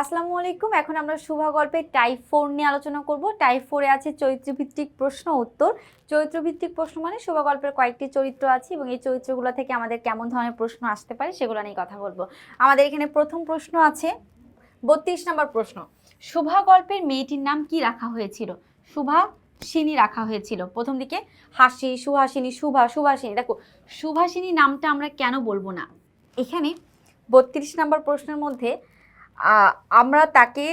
আসসালামু আলাইকুম। এখন আমরা শুভা গল্পের টাইপ ফোর নিয়ে আলোচনা করব। টাইপ ফোরে আছে চরিত্রভিত্তিক প্রশ্ন উত্তর। চরিত্রভিত্তিক প্রশ্ন মানে শুভা গল্পের কয়েকটি চরিত্র আছে এবং এই চরিত্রগুলো থেকে আমাদের কেমন ধরনের প্রশ্ন আসতে পারে সেগুলো নিয়ে কথা বলব। আমাদের এখানে প্রথম প্রশ্ন আছে, বত্রিশ নম্বর প্রশ্ন। শুভা গল্পের মেয়েটির নাম কি রাখা হয়েছিল? শুভা সিনী রাখা হয়েছিল। প্রথম দিকে, হাসি, সুহাসিনী, শুভা সুভাষিনী দেখো সুভাষিনী নামটা আমরা কেন বলব না? এখানে বত্রিশ নম্বর প্রশ্নের মধ্যে আমরা তাকে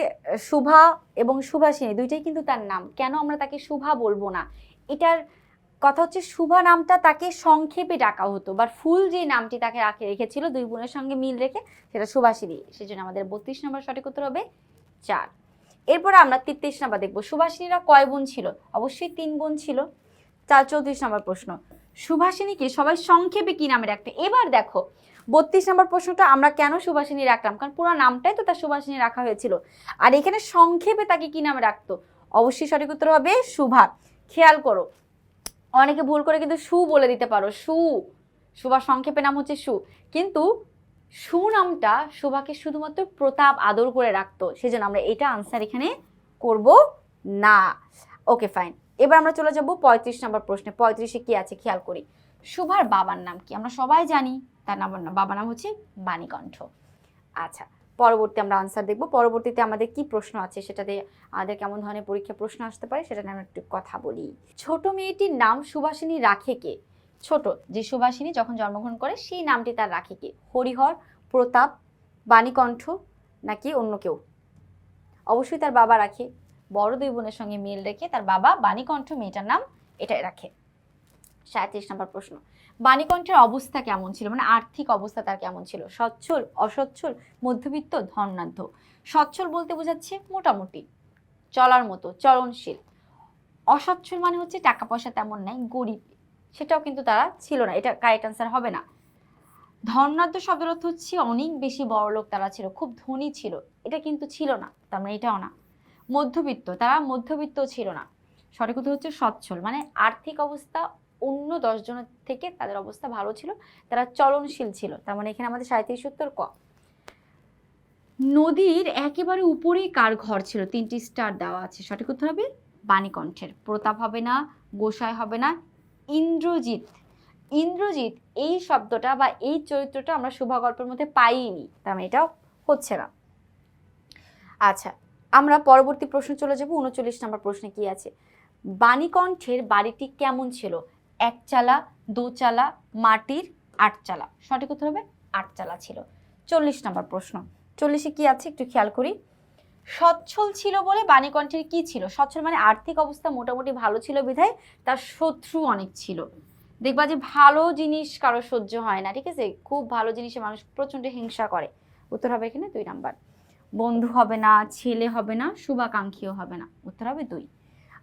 শুভা এবং সুভাষিনী দুইটাই কিন্তু তার নাম। কেন আমরা তাকে শুভা বলব না? এটার কথা হচ্ছে শুভা নামটা তাকে সংক্ষেপে ডাকা হতো বা ফুল যে নামটি তাকে রাখে রেখেছিল দুই বোনের সঙ্গে মিল রেখে সেটা সুভাষিনী সেজন্য আমাদের বত্রিশ নম্বর সঠিক উত্তর হবে চার। এরপর আমরা তেত্রিশ নাম্বার দেখব। সুভাষিনীরা কয় বোন ছিল? অবশ্যই তিন বোন ছিল। চার চৌত্রিশ নম্বর প্রশ্ন। সুভাষিনীকে সবাই সংক্ষেপে কি নামে রাখতে এবার দেখো, বত্রিশ নম্বর প্রশ্নটা আমরা কেন সুভাষিনী রাখলাম? কারণ পুরো নামটাই তো তার সুভাষিনী রাখা হয়েছিল। আর এখানে সংক্ষেপে তাকে কি নামে রাখতো অবশ্যই সঠিক উত্তর হবে সুভা। খেয়াল করো, অনেকে ভুল করে কিন্তু সু বলে দিতে পারো, সু। সুভা সংক্ষেপে নাম হচ্ছে সু। কিন্তু সু নামটা সুভাকে শুধুমাত্র প্রতাপ আদর করে রাখতো, সেজন্য আমরা এটা আনসার এখানে করব না। ওকে ফাইন এবার আমরা চলে যাব পঁয়ত্রিশ নম্বর প্রশ্নে। পঁয়ত্রিশে কি আছে? খেয়াল করি। সুভার বাবার নাম কি? আমরা সবাই জানি, তার নাম, বাবার নাম হচ্ছে বাণীকণ্ঠ। আচ্ছা পরবর্তী আমরা আনসার দেখব। পরবর্তীতে আমাদের কি প্রশ্ন আছে? সেটাতে আমাদের কেমন ধরনের পরীক্ষা প্রশ্ন আসতে পারে, সেটা নিয়ে আমরা একটু কথা বলি। ছোট মেয়েটির নাম সুভাষিনী রাখে কে? ছোট, যে সুভাষিনী যখন জন্মগ্রহণ করে, সেই নামটি তার রাখে কে? হরিহর, প্রতাপ, বাণীকণ্ঠ, নাকি অন্য কেউ? অবশ্যই তার বাবা রাখে। বড় দুই বোনের সঙ্গে মিল রেখে তার বাবা বাণীকণ্ঠ মেয়েটার নাম এটাই রাখে। সাঁত্রিশ নম্বর প্রশ্ন। বাণীকণ্ঠের অবস্থা কেমন ছিল? মানে আর্থিক অবস্থা তার কেমন ছিল? সচ্ছল, অসচ্ছল, মধ্যবিত্ত ধনাঢ্য সচ্ছল বলতে বোঝাচ্ছে মোটামুটি, চলার মতো, চলনশীল। অসচ্ছল মানে হচ্ছে টাকা পয়সা তেমন নাই, গরিব। সেটাও কিন্তু তারা ছিল না, এটা কারেক্ট আনসার হবে না। ধনাঢ্য শব্দের অর্থ হচ্ছে অনেক বেশি বড় লোক তারা ছিল, খুব ধনী ছিল। এটা কিন্তু ছিল না, তার মানে এটাও না। মধ্যবিত্ত, তারা মধ্যবিত্ত ছিল না। সঠিক উত্তর হচ্ছে সচ্ছল মানে আর্থিক অবস্থা অন্য দশজনের থেকে তাদের অবস্থা ভালো ছিল, তারা চলনশীল ছিল, তার মানে এখানে আমাদের সাঁত্রিশ উত্তর ক। নদীর একেবারে উপরেই কার ঘর ছিল? তিনটি স্টার দেওয়া আছে, সঠিক উত্তর হবে বাণীকণ্ঠের। প্রতাপ হবে না, গোসাই হবে না, ইন্দ্রজিৎ। ইন্দ্রজিৎ এই শব্দটা বা এই চরিত্রটা আমরা শুভা গল্পের মধ্যে পাইনি তার মানে এটাও হচ্ছে না। আচ্ছা আমরা পরবর্তী প্রশ্ন চলে যাব, উনচল্লিশ নম্বর প্রশ্নে কি আছে? বাণীকণ্ঠের বাড়িটি কেমন ছিল? একচালা দোচালা মাটির আটচালা সঠিক উত্তর হবে আটচালা ছিল। চল্লিশ নম্বর প্রশ্ন। চল্লিশে কি আছে? একটু খেয়াল করি। সচ্ছল ছিল বলে বাণীকণ্ঠের কি ছিল? সচ্ছল মানে আর্থিক অবস্থা মোটামুটি ভালো ছিল বিধায় তার শত্রু অনেক ছিল। দেখবা যে ভালো জিনিস কারও সহ্য হয় না, ঠিক আছে? খুব ভালো জিনিসে মানুষ প্রচণ্ড হিংসা করে। উত্তর হবে এখানে দুই নাম্বার। বন্ধু হবে না, ছেলে হবে না, শুভাকাঙ্ক্ষীও হবে না। উত্তর হবে দুই।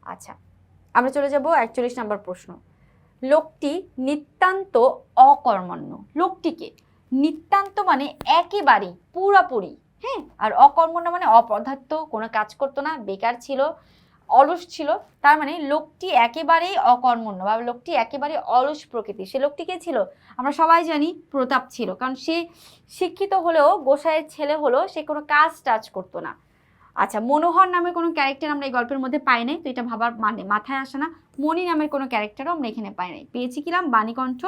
আচ্ছা আমরা চলে যাব একচল্লিশ নম্বর প্রশ্ন। লোকটি নিতান্ত অকর্মণ্য। লোকটিকে নিতান্ত মানে একেবারেই পুরাপুরি হ্যাঁ? আর অকর্মণ্য মানে অপদার্থ, কোনো কাজ করতো না, বেকার ছিল অলস ছিল, তার মানে লোকটি একেবারেই অকর্মণ্য বা লোকটি একেবারে অলস প্রকৃতি সে লোকটি কে ছিল? আমরা সবাই জানি প্রতাপ ছিল, কারণ সে শিক্ষিত হলেও, গোসাইয়ের ছেলে হলেও সে কোনো কাজ টাজ করতো না। আচ্ছা মনোহর নামের কোনো ক্যারেক্টার আমরা এই গল্পের মধ্যে পাই নাই, তো এটা ভাবার মানে মাথায় আসে না। মণি নামের কোনো ক্যারেক্টারও আমরা এখানে পাই নাই। পেয়েছি কিলাম বাণীকণ্ঠ,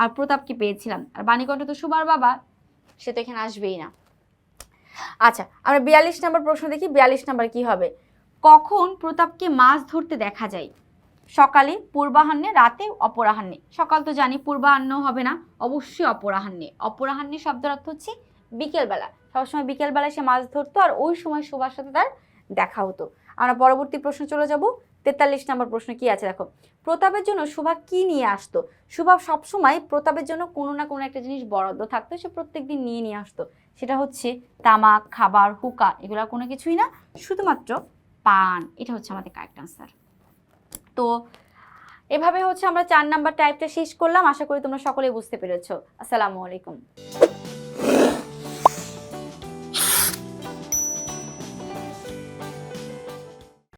আর প্রতাপকে পেয়েছিলাম। আর বাণীকণ্ঠ তো সুবার বাবা, সে তো এখানে আসবেই না। আচ্ছা আমরা বিয়াল্লিশ নম্বর প্রশ্ন দেখি, বিয়াল্লিশ নম্বর কি হবে? কখন প্রতাপকে মাছ ধরতে দেখা যায়? সকালে পূর্বাহ্নে, রাতে অপরাহ্নে। সকাল তো জানি, পূর্বাহ্ন হবে না, অবশ্যই অপরাহ্নে। অপরাহ্নে শব্দের অর্থ হচ্ছে বিকেলবেলা। সবসময় বিকেলবেলায় সে মাছ ধরতো আর ওই সময় সুভার সাথে তার দেখা হতো। আমরা পরবর্তী প্রশ্ন চলে যাব। তেতাল্লিশ নম্বর প্রশ্ন কি আছে? দেখো, প্রতাপের জন্য সুভা কি নিয়ে আসতো? সুভা সবসময় প্রতাপের জন্য কোনো না কোনো একটা জিনিস বরাদ্দ থাকতো, সে প্রত্যেকদিন নিয়ে নিয়ে আসতো। সেটা হচ্ছে তামাক, খাবার, হুকা, এগুলো কোনো কিছুই না। শুধুমাত্র পান, এটা হচ্ছে আমাদের কারেক্ট আনসার তো এভাবে হচ্ছে আমরা চার নাম্বার টাইপটা শেষ করলাম। আশা করি তোমরা সকলেই বুঝতে পেরেছ। আসসালামু আলাইকুম।